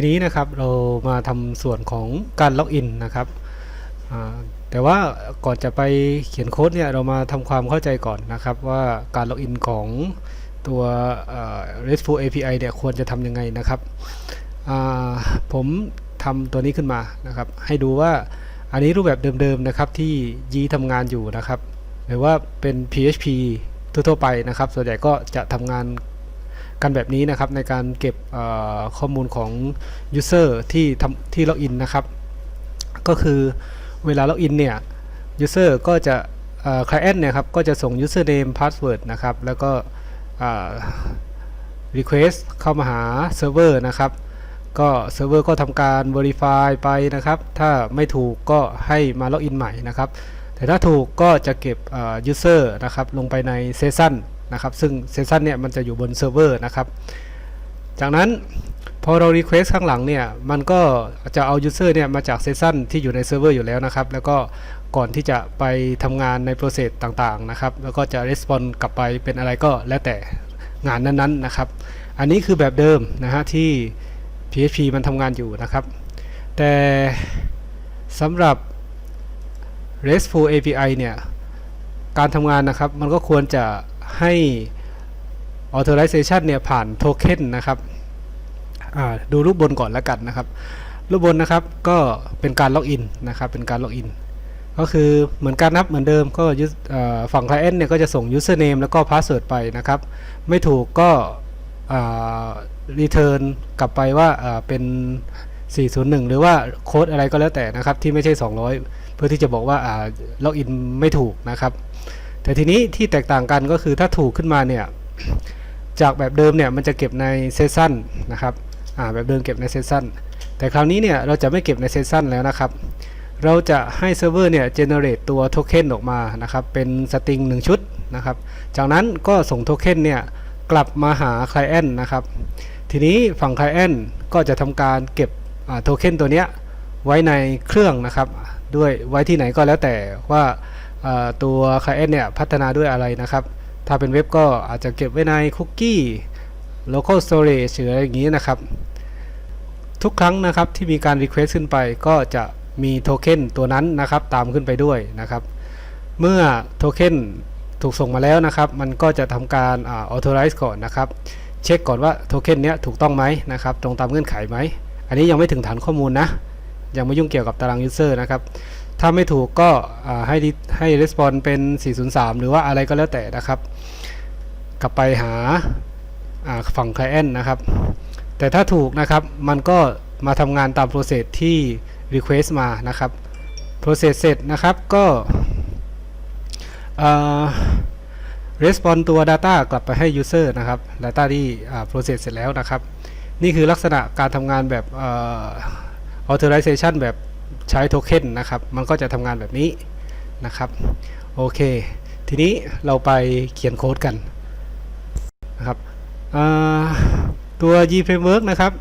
ทีนี้นะครับเรามาทำส่วนของการล็อกอินนะครับแต่ว่าก่อนจะไปเขียนโค้ดเนี่ยเรามาทำความเข้าใจก่อนนะครับ ว่าการล็อกอินของตัว RESTful API เนี่ยควรจะทำยังไงนะครับผมทำตัวนี้ขึ้นมานะครับ ให้ดูว่าอันนี้รูปแบบเดิมๆนะครับที่ยีทำงานอยู่นะครับ หรือว่าเป็น PHP ทั่วๆไปนะครับ ส่วนใหญ่ก็จะทำงาน กันแบบนี้นะครับในการเก็บข้อมูลของ User ที่ทำที่ล็อกอินนะครับ ก็คือเวลาล็อกอินเนี่ย User ก็จะเอ่อ Client เนี่ยครับก็จะส่ง Username Password นะครับ แล้วก็ Request เข้ามาหาเซิร์ฟเวอร์นะครับ ก็เซิร์ฟเวอร์ก็ทำการ Verify ไปนะครับ ถ้าไม่ถูกก็ให้มาล็อกอินใหม่นะครับ แต่ถ้าถูกก็จะเก็บเอ่อ user นะครับลงไปในเซสชั นะครับซึ่งเซสชันเนี่ยมันจะอยู่บนเซิร์ฟเวอร์นะครับจากนั้นพอเรา request ข้างหลังเนี่ยมันก็จะเอา user เนี่ยมาจากเซสชันที่อยู่ในเซิร์ฟเวอร์อยู่แล้วนะครับ แล้วก็ก่อนที่จะไปทำงานใน process ต่างๆนะครับ แล้วก็จะ respond กลับไปเป็นอะไรก็แล้วแต่งานนั้นๆนะครับ อันนี้คือแบบเดิมนะฮะที่ PHP มันทำงานอยู่นะครับ แต่สำหรับ RESTful API เนี่ยการทำงานนะครับมันก็ควรจะ ให้ authorization เนี่ยผ่านโทเค็นนะครับดูรูปบนก่อนแล้วกันนะครับ รูปบนนะครับก็เป็นการล็อกอินนะครับเป็นการล็อกอินก็คือเหมือนกันนับเหมือนเดิมก็ฝั่ง client เนี่ยก็จะส่ง username แล้วก็ password ไปนะครับ ไม่ถูกก็ return กลับไปว่าเป็น 401 หรือว่าโค้ดอะไรก็แล้วแต่นะครับ ที่ไม่ใช่ 200 เพื่อที่จะบอกว่าล็อกอินไม่ถูกนะครับ แต่ทีนี้ที่แตกต่างกันก็คือถ้าถูกขึ้นมาเนี่ยจากแบบเดิมเนี่ยมันจะเก็บในเซสชันนะครับแบบเดิมเก็บในเซสชันแต่คราวนี้เนี่ยเราจะไม่เก็บในเซสชันแล้วนะครับ เราจะให้เซิร์ฟเวอร์เนี่ย generate ตัวโทเค็นออกมานะครับเป็นสตริง1ชุดนะครับ จากนั้นก็ส่งโทเค็นเนี่ยกลับมาหา Client นะครับ ทีนี้ฝั่ง Client ก็จะทำการเก็บโทเค็นตัวเนี้ยไว้ในเครื่องนะครับ ด้วยไว้ที่ไหนก็แล้วแต่ว่า ตัว Client เนี่ยพัฒนาด้วยอะไรนะครับ ถ้าเป็นเว็บก็อาจจะเก็บไว้ในคุกกี้ local storage หรืออะไรอย่างนี้นะครับ ทุกครั้งนะครับที่มีการ request ขึ้นไปก็จะมีโทเค็นตัวนั้นนะครับตามขึ้นไปด้วยนะครับ เมื่อโทเค็นถูกส่งมาแล้วนะครับ มันก็จะทำการอ่า authorize ก่อนนะครับ เช็คก่อนว่าโทเค็นเนี้ยถูกต้องไหมนะครับ ตรงตามเงื่อนไขไหม อันนี้ยังไม่ถึงฐานข้อมูลนะ ยังไม่ยุ่งเกี่ยวกับตาราง user นะครับ ถ้าไม่ถูกก็ให้ให้ response เป็น 403 หรือว่าอะไรก็แล้วแต่นะครับ กลับไปหาฝั่ง client นะครับ แต่ถ้าถูกนะครับมันก็มาทำงานตาม process ที่ request มานะครับ process เสร็จนะครับก็ response ตัว data กลับไปให้ user นะครับ data ที่อ่า process เสร็จแล้วนะครับ นี่คือลักษณะการทำงานแบบอ่อ authorization แบบ ใช้โทเค็นนะครับ มันก็จะทำงานแบบนี้นะครับโอเค ทีนี้เราไปเขียนโค้ดกันนะครับตัว G Framework นะครับ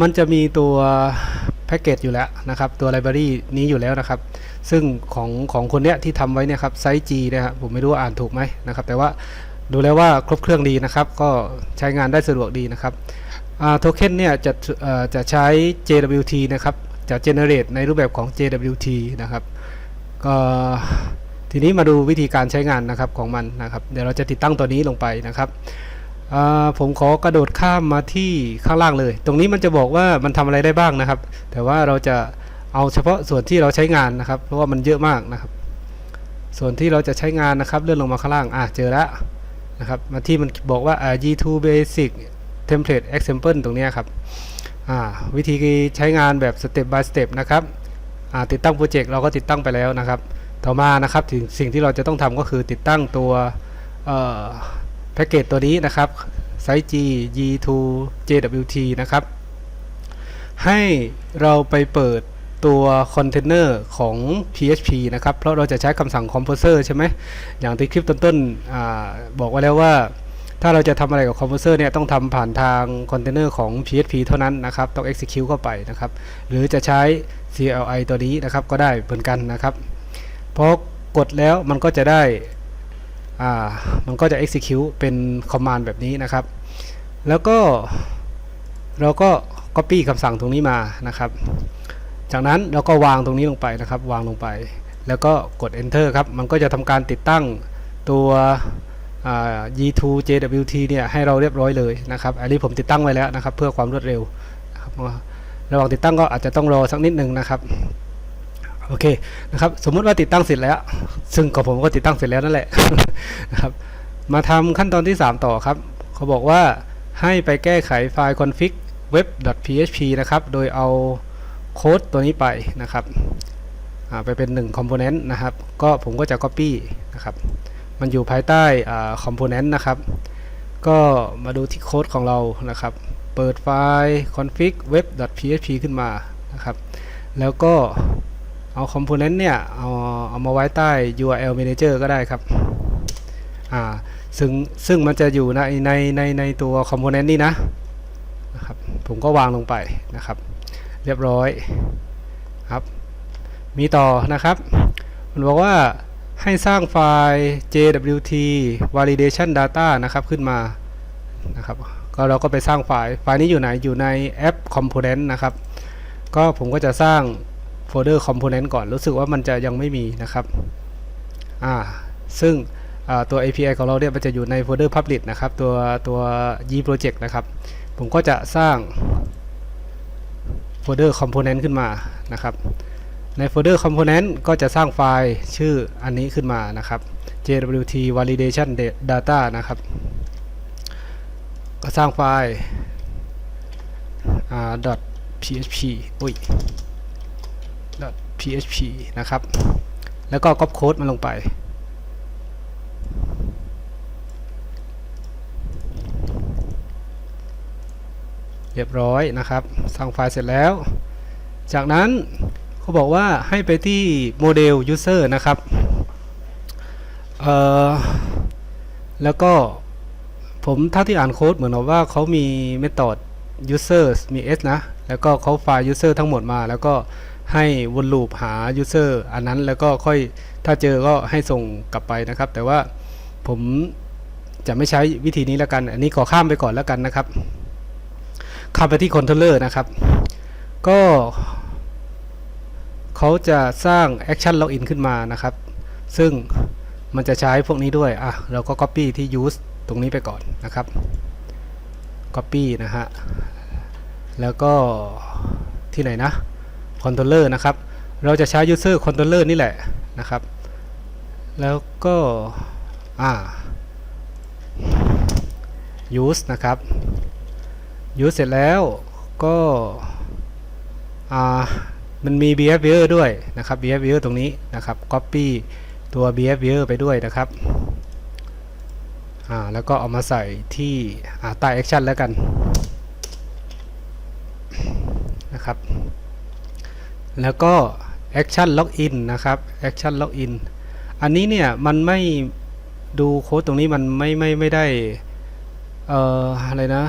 มันจะมีตัวแพ็กเกจอยู่แล้วนะครับ ตัวไลบรารีนี้อยู่แล้วนะครับ ซึ่งของของคนเนี้ยที่ทำไว้เนี่ยครับไซส์ G นะครับผมไม่รู้อ่านถูกไหมนะครับ แต่ว่าดูแล้วว่าครบเครื่องดีนะครับ ก็ใช้งานได้สะดวกดีนะครับโทเค็นเนี่ยจะจะใช้ JWT นะครับ จะ generate ในรูปแบบของ JWT นะครับก็ทีนี้มาดูวิธีการใช้งานนะครับของมันนะครับเดี๋ยวเราจะติดตั้งตัวนี้ลงไปนะครับผมขอกระโดดข้ามมาที่ข้างล่างเลย ตรงนี้มันจะบอกว่ามันทำอะไรได้บ้างนะครับ แต่ว่าเราจะเอาเฉพาะส่วนที่เราใช้งานนะครับ เพราะว่ามันเยอะมากนะครับ ส่วนที่เราจะใช้งานนะครับ เลื่อนลงมาข้างล่างอะเจอแล้วนะครับมาที่มันบอกว่า G2 Basic Template Example ตรงนี้ครับ วิธีใช้งานแบบ Step by Step นะครับติดตั้งโปรเจกต์เราก็ติดตั้งไปแล้วนะครับ ต่อมานะครับสิ่งที่เราจะต้องทำก็คือติดตั้งตัวแพ็กเกจตัวนี้นะครับไซส์ G G2 JWT นะครับ ให้เราไปเปิดตัวคอนเทนเนอร์ของ PHP นะครับ เพราะเราจะใช้คำสั่ง composer ใช่ไหมอย่างที่คลิปต้นๆอบอกไว้แล้วว่า ถ้าเราจะทำอะไรกับ composer เนี่ยต้องทำผ่านทางคอนเทนเนอร์ของ PHP เท่านั้นนะครับ ต้อง execute เข้าไปนะครับ หรือจะใช้ CLI ตัวนี้นะครับก็ได้เหมือนกันนะครับพอกดแล้วมันก็จะได้อ่ามันก็จะ execute เป็น command แบบนี้นะครับ แล้วก็เราก็ Copy คำสั่งตรงนี้มานะครับ จากนั้นเราก็วางตรงนี้ลงไปนะครับ วางลงไป แล้วก็กด Enter ครับ มันก็จะทำการติดตั้งตัว G2 JWT เนี่ยให้เราเรียบร้อยเลยนะครับอันนี้ผมติดตั้งไว้แล้วนะครับ เพื่อความรวดเร็วนะครับระหว่างติดตั้งก็อาจจะต้องรอสักนิดหนึ่งนะครับโอเคนะครับสมมุติว่าติดตั้งเสร็จแล้ว ซึ่งกับผมก็ติดตั้งเสร็จแล้วนั่นแหละนะครับมาทำขั้นตอนที่ 3 ต่อครับเขาบอกว่าให้ไปแก้ไขไฟล์ config web.php นะครับ โดยเอาโค้ดตัวนี้ไปนะครับไปเป็น1 component นะครับ ก็ผมก็จะ copy นะครับ มันอยู่ภายใต้คอ่า component นะครับ ก็มาดูที่โค้ดของเรานะครับ เปิดไฟล์ config web.php ขึ้นมานะครับ แล้วก็เอา component เนี่ยเอาเอามาไว้ใต้ URL manager ก็ได้ครับอ่าซึ่งซึ่งมันจะอยู่ในในในในตัว component นี่นะนะครับ ผมก็วางลงไปนะครับ เรียบร้อยครับ มีต่อนะครับ มันบอกว่า ให้สร้างไฟล์ JWT validation data นะครับขึ้นมานะครับก็เราก็ไปสร้างไฟล์ไฟล์นี้อยู่ไหนอยู่ในแอป component นะครับ ก็ผมก็จะสร้างโฟลเดอร์ component ก่อนรู้สึกว่ามันจะยังไม่มีนะครับอ่าซึ่งตัว API ของเราเนี่ยมันจะอยู่ในโฟลเดอร์ public นะครับ ตัวตัว y project นะครับ ผมก็จะสร้างโฟลเดอร์ component ขึ้นมานะครับ ในโฟลเดอร์ component ก็จะสร้างไฟล์ชื่ออันนี้ขึ้นมานะครับ JWT validation data นะครับ ก็สร้างไฟล์ .php อุ้ย .php นะครับ แล้วก็ก๊อปโค้ดมันลงไป เรียบร้อยนะครับ สร้างไฟล์เสร็จแล้ว จากนั้น เขาบอกว่าให้ไปที่โมเดล user นะครับเอ่อแล้วก็ผมเท่าที่อ่านโค้ดเหมือนว่าเขามี method user มี s นะ แล้วก็เขาไฟล์ user ทั้งหมดมา แล้วก็ให้วนลูปหา user อันนั้นแล้วก็ค่อยถ้าเจอก็ให้ส่งกลับไปนะครับ แต่ว่าผมจะไม่ใช้วิธีนี้แล้วกัน อันนี้ขอข้ามไปก่อนแล้วกันนะครับ ข้ามไปที่คอนโทรลเลอร์นะครับ ก็ เขาจะสร้าง Action Login ขึ้นมานะครับ ซึ่งมันจะใช้พวกนี้ด้วยอะเราก็ Copy ที่ Use ตรงนี้ไปก่อนนะครับ Copy นะฮะ แล้วก็ที่ไหนนะ Controller นะครับ เราจะใช้ User Controller นี่แหละนะครับ แล้วก็ อ่า Use นะครับ Use เสร็จแล้วก็ อ่า มันมี behavior ด้วยนะครับ behavior ตรงนี้นะครับ copy ตัว behavior ไปด้วยนะครับอ่าแล้วก็เอามาใส่ที่ใต้ action แล้วกันนะครับ แล้วก็ action login นะครับ action login อันนี้เนี่ยมันไม่ดูโค้ดตรงนี้มันไม่ไม่ไม่ได้เอ่ออะไรนะ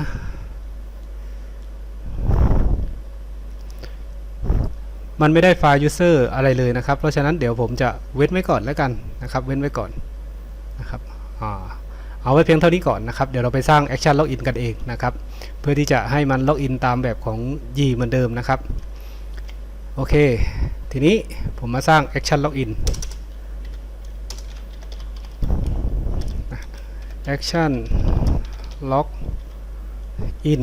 มันไม่ได้ไฟล์ user อะไรเลยนะครับ เพราะฉะนั้นเดี๋ยวผมจะเว้นไว้ก่อนแล้วกันนะครับ เว้นไว้ก่อนนะครับเอาไว้เพียงเท่านี้ก่อนนะครับ เดี๋ยวเราไปสร้าง action login กันเองนะครับ เพื่อที่จะให้มัน login ตามแบบของ y เหมือนเดิมนะครับ โอเค ทีนี้ผมมาสร้าง action login action log in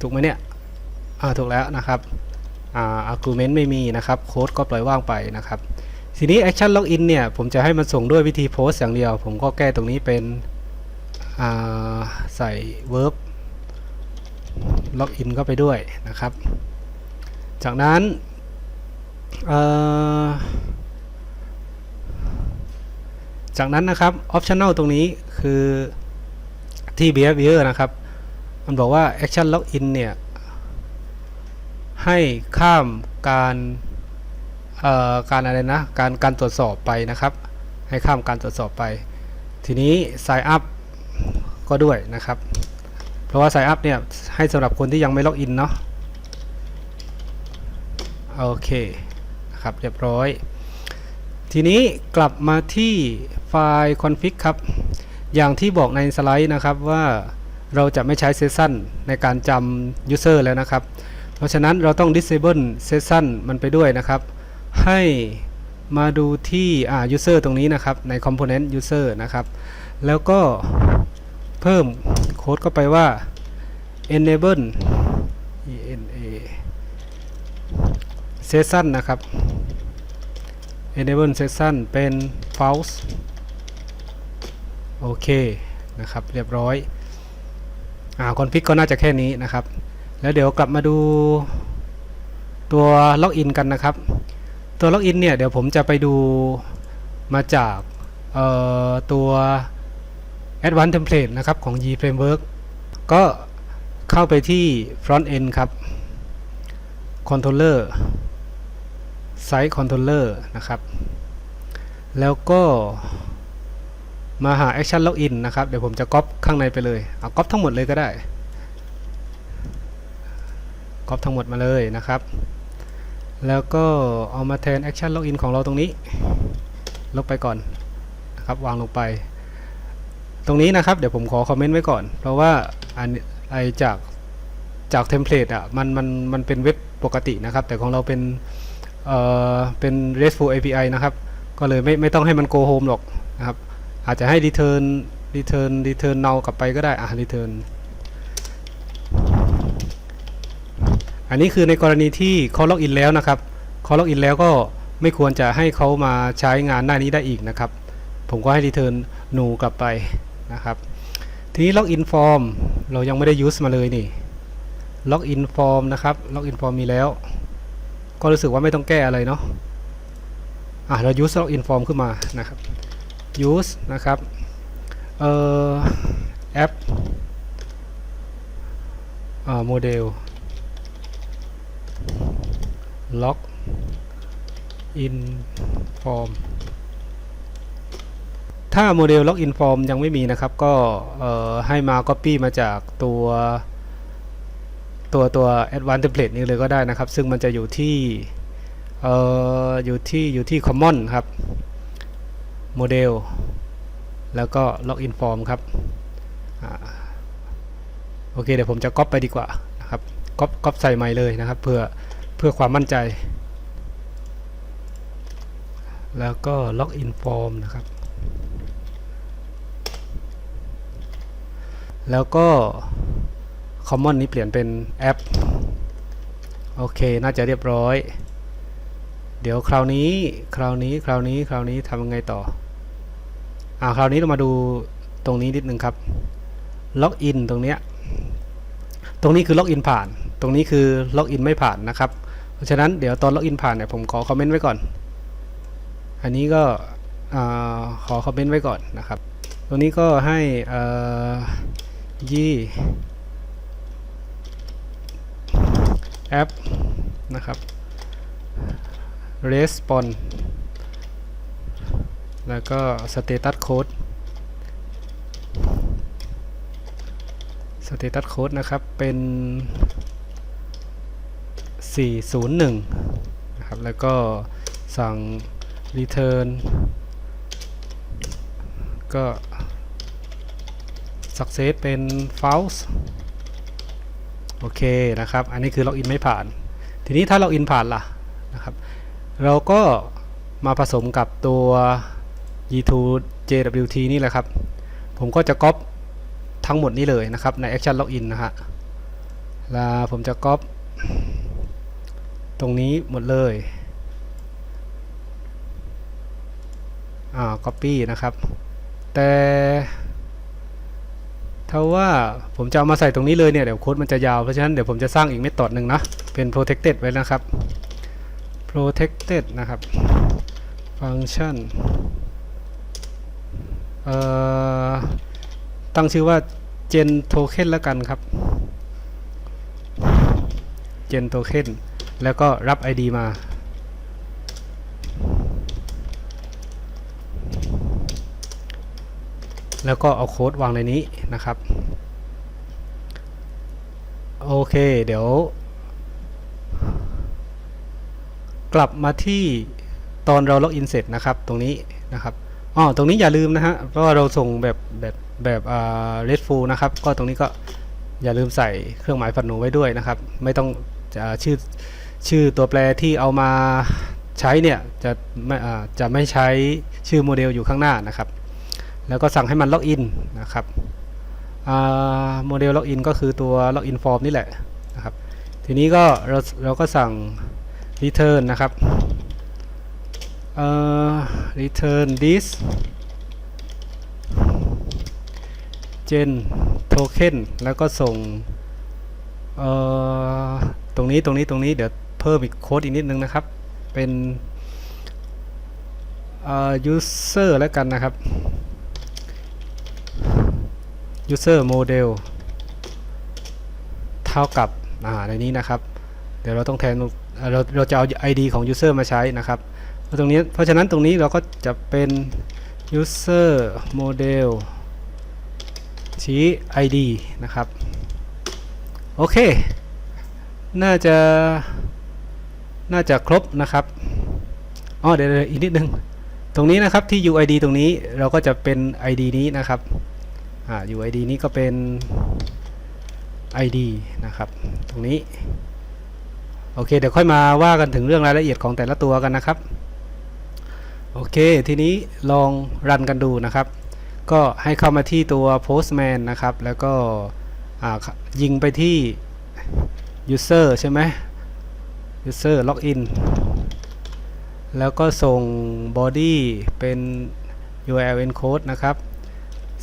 ถูกไหมเนี่ย อ่า ถูกแล้วนะครับ อ่า argument ไม่มีนะครับโค้ดก็ปล่อยว่างไปนะครับทีนี้ action login เนี่ย ผมจะให้มันส่งด้วยวิธีโพสอย่างเดียว ผมก็แก้ตรงนี้เป็นอ่าใส่ verb login เข้าไปด้วยนะครับ จากนั้นจากนั้นนะครับ optional ตรงนี้คือที่ behavior นะครับ มันบอกว่า action login เนี่ย ให้ข้ามการเอ่อการอะไรนะการการตรวจสอบไปนะครับ ให้ข้ามการตรวจสอบไป ทีนี้ sign up ก็ด้วยนะครับ เพราะว่า sign up เนี่ยให้สำหรับคนที่ยังไม่ล็อกอินเนาะโอเคครับเรียบร้อย ทีนี้กลับมาที่ไฟล์ config ครับ อย่างที่บอกในสไลด์นะครับว่าเราจะไม่ใช้เซสชันในการจำ user แล้วนะครับ ราะฉะนั้นเราต้อง disable session มันไปด้วยนะครับ ให้มาดูที่อ่า user ตรงนี้นะครับ ใน component user นะครับ แล้วก็เพิ่มโค้ดเข้าไปว่า enable ena session นะครับ enable session เป็น false โอเคนะครับ เรียบร้อยอ่าคอนฟิกก็น่าจะแค่นี้นะครับ แล้วเดี๋ยวกลับมาดูตัวล็อกอินกันนะครับ ตัวล็อกอินเนี่ยเดี๋ยวผมจะไปดูมาจากตัว Advanced Template นะครับของ G Framework ก็เข้าไปที่ Front End ครับ Controller Site Controller นะครับ แล้วก็มาหา Action Login นะครับ เดี๋ยวผมจะก๊อปข้างในไปเลย เอาก๊อปทั้งหมดเลยก็ได้ ก๊อปทั้งหมดมาเลยนะครับ แล้วก็เอามาแทน Action Login ของเราตรงนี้ ลบไปก่อนนะครับวางลงไป ตรงนี้นะครับ เดี๋ยวผมขอคอมเมนต์ไว้ก่อน เพราะว่าอันไอจากจากเทมเพลตอะมันมันมันเป็นเว็บปกตินะครับ แต่ของเราเป็นเอ่อเป็น RESTful API นะครับ ก็เลยไม่ไม่ต้องให้มัน go home หรอกนะครับ อาจจะให้ return return return null กลับไปก็ได้อะ return อันนี้คือในกรณีที่เขาล็อกอินแล้วนะครับเขาล็อกอินแล้วก็ไม่ควรจะให้เขามาใช้งานหน้านี้ได้อีกนะครับ ผมก็ให้ return nu กลับไปนะครับ ทีนี้ login form เรายังไม่ได้ use มาเลยนี่ login form นะครับ login form มีแล้ว ก็รู้สึกว่าไม่ต้องแก้อะไรเนาะอะเรา use login form ขึ้นมานะครับ use นะครับเอ่อ app อ่า model log in form ถ้าโมเดล login form ยังไม่มีนะครับ ก็ให้มา copy มาจากตัวตัวตัว advanced template นี้เลยก็ได้นะครับ ซึ่งมันจะอยู่ที่ออยู่ที่อยู่ที่ common ครับโมเดลแล้วก็ login form ครับอโอเคเดี๋ยวผมจะก๊อปไปดีกว่านะครับก๊อปก๊อปใส่ใหม่เลยนะครับ เพื่อ พื่อความมั่นใจ แล้วก็ login form นะครับ แล้วก็ common นี้เปลี่ยนเป็นแอป โอเค น่าจะเรียบร้อย เดี๋ยวคราวนี้ คราวนี้ คราวนี้ คราวนี้ทำยังไงต่อ อ่า คราวนี้เรามาดูตรงนี้นิดนึงครับ ล็อกอินตรงเนี้ย ตรงนี้คือล็อกอินผ่าน ตรงนี้คือล็อกอินไม่ผ่านนะครับ ราะฉะนั้นเดี๋ยวตอนล็อกอินผ่านเนี่ยผมขอคอมเมนต์ไว้ก่อน อันนี้ก็ขอคอมเมนต์ไว้ก่อนนะครับ ตรงนี้ก็ให้ยี่แอปนะครับ response แล้วก็ status code status code นะครับ เป็น 401นะครับแล้วก็สั่ง return ก็ success เป็น false โอเคนะครับ อันนี้คือล็อกอินไม่ผ่าน ทีนี้ถ้าล็อกอินผ่านล่ะนะครับ เราก็มาผสมกับตัว G2 JWT นี่แหละครับ ผมก็จะก๊อปทั้งหมดนี้เลยนะครับ ใน Action Login นะฮะแล้วผมจะก๊อป ตรงนี้หมดเลย อ่า copy นะครับ แต่ถ้าว่าผมจะเอามาใส่ตรงนี้เลยเนี่ย เดี๋ยวโค้ดมันจะยาว เพราะฉะนั้นเดี๋ยวผมจะสร้างอีกเมธอดหนึ่งนะ เป็น protected ไว้นะครับ protected นะครับ function เอ่อตั้งชื่อว่า gen token แล้วกันครับ gen token แล้วก็รับ id มา แล้วก็เอาโค้ดวางในนี้นะครับ โอเค เดี๋ยว กลับมาที่ตอนเราล็อกอินเสร็จนะครับ ตรงนี้นะครับอ๋อตรงนี้อย่าลืมนะฮะ เพราะว่าเราส่งแบบแบบแบบอ่า RESTful นะครับ ก็ตรงนี้ก็อย่าลืมใส่เครื่องหมายฝันหนูไว้ด้วยนะครับ ไม่ต้องจะชื่อ ชื่อตัวแปรที่เอามาใช้เนี่ยจะไม่จะไม่ใช้ชื่อโมเดลอยู่ข้างหน้านะครับ แล้วก็สั่งให้มันล็อกอินนะครับโมเดลล็อกอินก็คือตัวล็อกอินฟอร์มนี่แหละนะครับทีนี้ก็เราเราก็สั่ง return นะครับเอ่อ return this gen token แล้วก็ส่งตรงนี้ตรงนี้ตรงนี้เดี๋ยว เพิ่มอีกโค้ดอีกนิดนึงนะครับ เป็น user แล้วกันนะครับ user model เท่ากับอ่าในนี้นะครับ เดี๋ยวเราต้องแทนเราเราจะเอา ID ของ user มาใช้นะครับตรงนี้เพราะฉะนั้นตรงนี้เราก็จะเป็น user model ชี้ ID นะครับ โอเค น่าจะ น่าจะครบนะครับอ๋อเดี๋ยวอีกนิดนึง ตรงนี้นะครับที่ UID ตรงนี้เราก็จะเป็น ID นี้นะครับอ่า UID นี้ก็เป็น ID นะครับ ตรงนี้ โอเค เดี๋ยวค่อยมาว่ากันถึงเรื่องรายละเอียดของแต่ละตัวกันนะครับ โอเค ทีนี้ลองรันกันดูนะครับ ก็ให้เข้ามาที่ตัว postman นะครับ แล้วก็ยิงไปที่ user ใช่ไหม user login แล้วก็ส่ง body เป็น URL encode นะครับ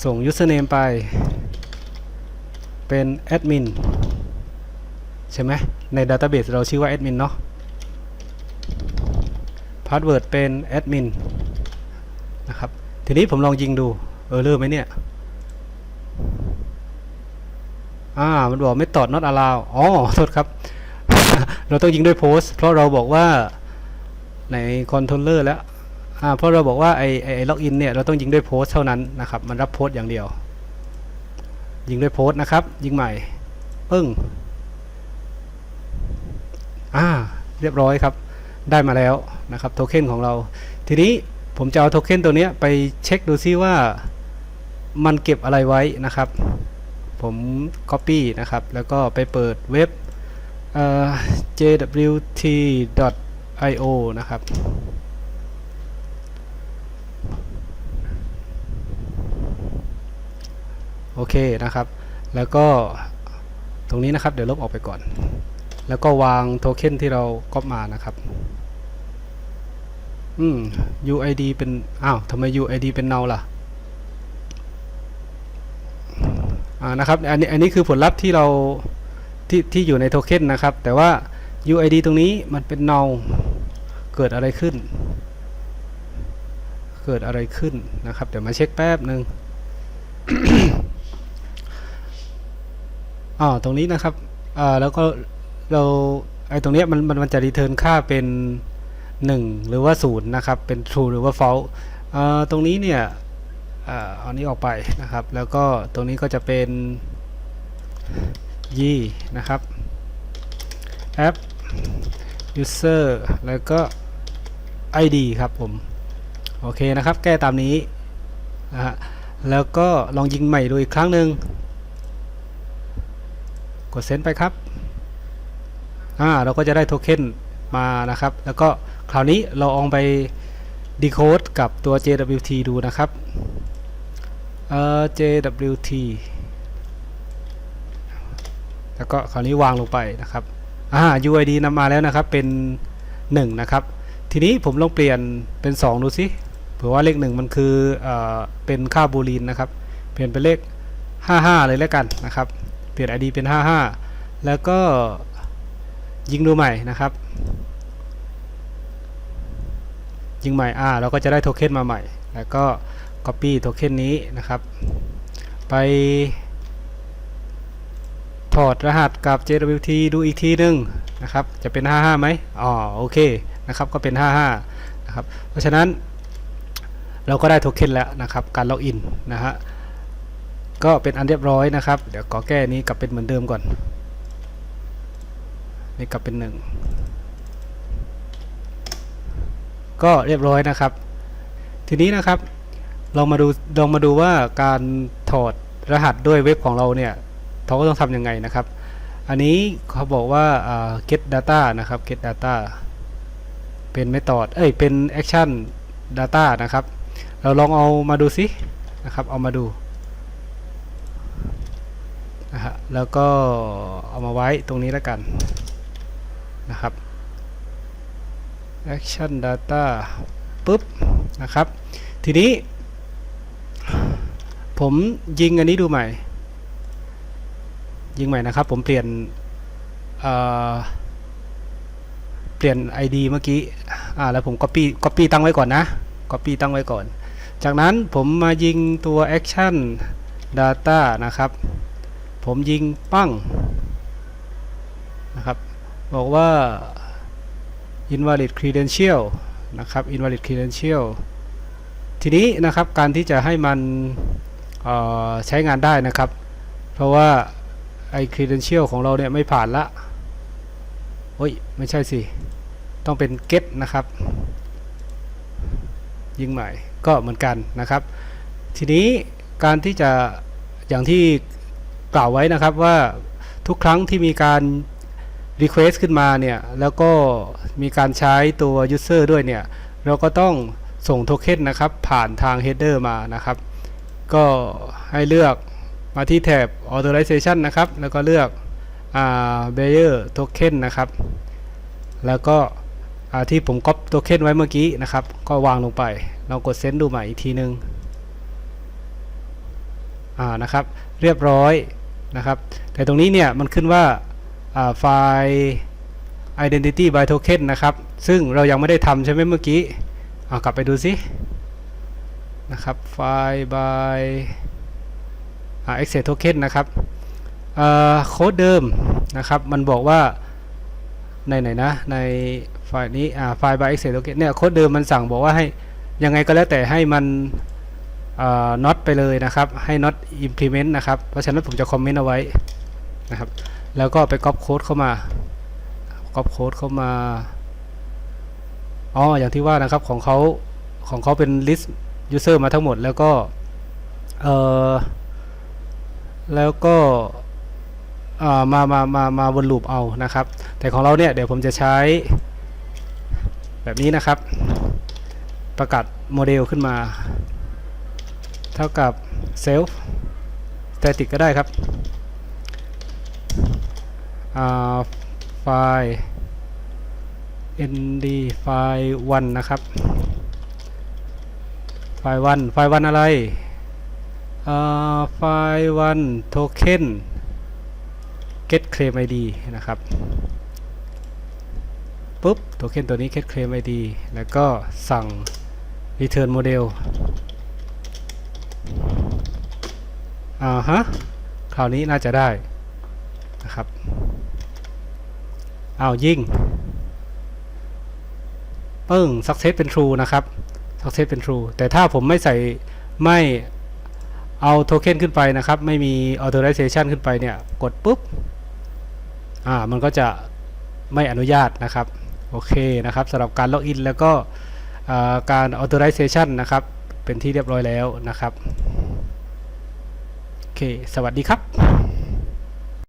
ส่ง username ไป เป็น admin ใช่ไหมใน database เราชื่อว่า admin เนาะ password เป็น admin นะครับ ทีนี้ผมลองยิงดู เออเริ่มไหมเนี่ย อ่า มันบอกไม่ตอด not allow อ๋อ โทษครับ เราต้องยิงด้วย post เพราะเราบอกว่าใน controller แล้วเพราะเราบอกว่าไอไอล็อกอินเนี่ยเราต้องยิงด้วย post เท่านั้นนะครับมันรับ post อย่างเดียว ยิงด้วย post นะครับ ยิงใหม่ปึ้งอ่าเรียบร้อยครับ ได้มาแล้วนะครับโทเค็นของเรา ทีนี้ผมจะเอาโทเค็นตัวเนี้ยไปเช็คดูซิว่ามันเก็บอะไรไว้นะครับ ผม Copy นะครับ แล้วก็ไปเปิดเว็บ jwt.io นะครับ โอเคนะครับ แล้วก็ตรงนี้นะครับเดี๋ยวลบออกไปก่อน แล้วก็วางโทเค็นที่เราก๊อปมานะครับ อืม UID เป็น อ้าวทำไม UID เป็น null ล่ะอ่านะครับ อันนี้ อันนี้คือผลลัพธ์ที่เรา ที่ที่อยู่ในโทเค็นนะครับ แต่ว่า UID ตรงนี้มันเป็น null เกิดอะไรขึ้น เกิดอะไรขึ้นนะครับ เดี๋ยวมาเช็คแป๊บหนึ่งอ๋อตรงนี้นะครับอ่าแล้วก็เราไอ้ตรงเนี้ยมันมันมันจะรีเทิร์นค่าเป็น 1 หรือว่า 0 นะครับ เป็น true หรือว่า false อ่าตรงนี้เนี่ยอ่าเอานี้ออกไปนะครับ แล้วก็ตรงนี้ก็จะเป็น y นะครับ app user แล้วก็ id ครับผม โอเคนะครับ แก้ตามนี้นะฮะแล้วก็ลองยิงใหม่ดูอีกครั้งหนึ่งกดเซนไปครับอ่าเราก็จะได้โทเค็นมานะครับ แล้วก็คราวนี้เราลองไป decode กับตัว JWT ดูนะครับ เอ่อ JWT แล้วก็คราวนี้วางลงไปนะครับอ่า UID นำมาแล้วนะครับเป็น 1 นะครับ ทีนี้ผมลองเปลี่ยนเป็น 2 ดูสิเผื่อว่าเลข 1 มันคือเอ่อเป็นค่าบูลีนนะครับ เปลี่ยนเป็นเลข 55 เลยแล้วกันนะครับ เปลี่ยน ID เป็น 55 แล้วก็ยิงดูใหม่นะครับ ยิงใหม่อ่าเราก็จะได้โทเค็นมาใหม่ แล้วก็ Copy โทเค็นนี้นะครับ ไป ถอดรหัสกับ JWT ดูอีกทีหนึงนะครับ จะเป็น 55ไหมอ๋อโอเคนะครับก็เป็น 55นะครับเพราะฉะนั้น เราก็ได้โทเค็นแล้วนะครับ การล็อกอินนะฮะก็เป็นอันเรียบร้อยนะครับ เดี๋ยวขอแก้นี้กลับเป็นเหมือนเดิมก่อน นี่กลับเป็นหนึ่งก็เรียบร้อยนะครับ ทีนี้นะครับลองมาดูลองมาดูว่าการถอดรหัสด้วยเว็บของเราเนี่ย เขาก็ต้องทำยังไงนะครับ อันนี้เขาบอกว่าอ่า get data นะครับ get data เป็น method เอ้ยเป็น action data นะครับ เราลองเอามาดูสินะครับ เอามาดูนะฮะแล้วก็เอามาไว้ตรงนี้แล้วกันนะครับ action data ปุ๊บนะครับ ทีนี้ ผมยิงอันนี้ดูใหม่ ยิงใหม่นะครับ ผมเปลี่ยนเเปลี่ยน ID เมื่อกี้อ่าแล้วผม copy copy ตั้งไว้ก่อนนะ copy ตั้งไว้ก่อน จากนั้นผมมายิงตัว action data นะครับ ผมยิงปั้งนะครับ บอกว่า invalid credential นะครับ invalid credential ทีนี้นะครับการที่จะให้มันใช้งานได้นะครับ เพราะว่า ไอ้ credential ของเราเนี่ยไม่ผ่านละโอ้ย ไม่ใช่สิ ต้องเป็น get นะครับ ยิงใหม่ก็เหมือนกันนะครับ ทีนี้การที่จะอย่างที่กล่าวไว้นะครับว่าทุกครั้งที่มีการ request ขึ้นมาเนี่ย แล้วก็มีการใช้ตัว user ด้วยเนี่ย เราก็ต้องส่งโทเค็นนะครับ ผ่านทาง header มานะครับ ก็ให้เลือก มาที่แถบ authorization นะครับ แล้วก็เลือกอ bearer token นะครับ แล้วก็ที่ผมก๊อปโทเค็นไว้เมื่อกี้นะครับ ก็วางลงไป เรากดเซนดูใหม่อีกทีนึงอ่านะครับ เรียบร้อยนะครับ แต่ตรงนี้เนี่ยมันขึ้นว่าอ่าไฟล์ identity by token นะครับ ซึ่งเรายังไม่ได้ทำใช่ไหมเมื่อกี้ เอากลับไปดูสินะครับไฟล์ by อ่า access token นะครับอ่าโค้ดเดิมนะครับมันบอกว่าในไหนนะในไฟล์นี้อ่าไฟล์ by access token เนี่ยโค้ดเดิมมันสั่งบอกว่าให้ยังไงก็แล้วแต่ให้มันอ่า not ไปเลยนะครับ ให้ not implement นะครับ เพราะฉะนั้นผมจะคอมเมนต์เอาไว้นะครับ แล้วก็ไปก๊อปโค้ดเข้ามาก๊อปโค้ดเข้ามาอ๋ออย่างที่ว่านะครับของเขาของเขาเป็น list user มาทั้งหมดแล้วก็เอ่อ แล้วก็มามามามาวนลูปเอานะครับ แต่ของเราเนี่ยเดี๋ยวผมจะใช้แบบนี้นะครับ ประกาศโมเดลขึ้นมา เท่ากับ self static ก็ได้ครับไฟล์ nd ไฟล์1นะครับ ไฟล์1ไฟล์1อะไร ไฟล์1 token get claim id นะครับปุ๊บโทเค็นตัวนี้ get claim id แล้วก็สั่ง return model อ่าฮะ คราวนี้น่าจะได้นะครับเอายิงปึ้ง success เป็น true นะครับ success เป็น true แต่ถ้าผมไม่ใส่ไม่ เอาโทเค็นขึ้นไปนะครับ ไม่มี authorization ขึ้นไปเนี่ย กดปุ๊บ อ่า มันก็จะไม่อนุญาตนะครับ โอเคนะครับสำหรับการล็อกอินแล้วก็อ่าการ authorization นะครับ เป็นที่เรียบร้อยแล้วนะครับ โอเค สวัสดีครับ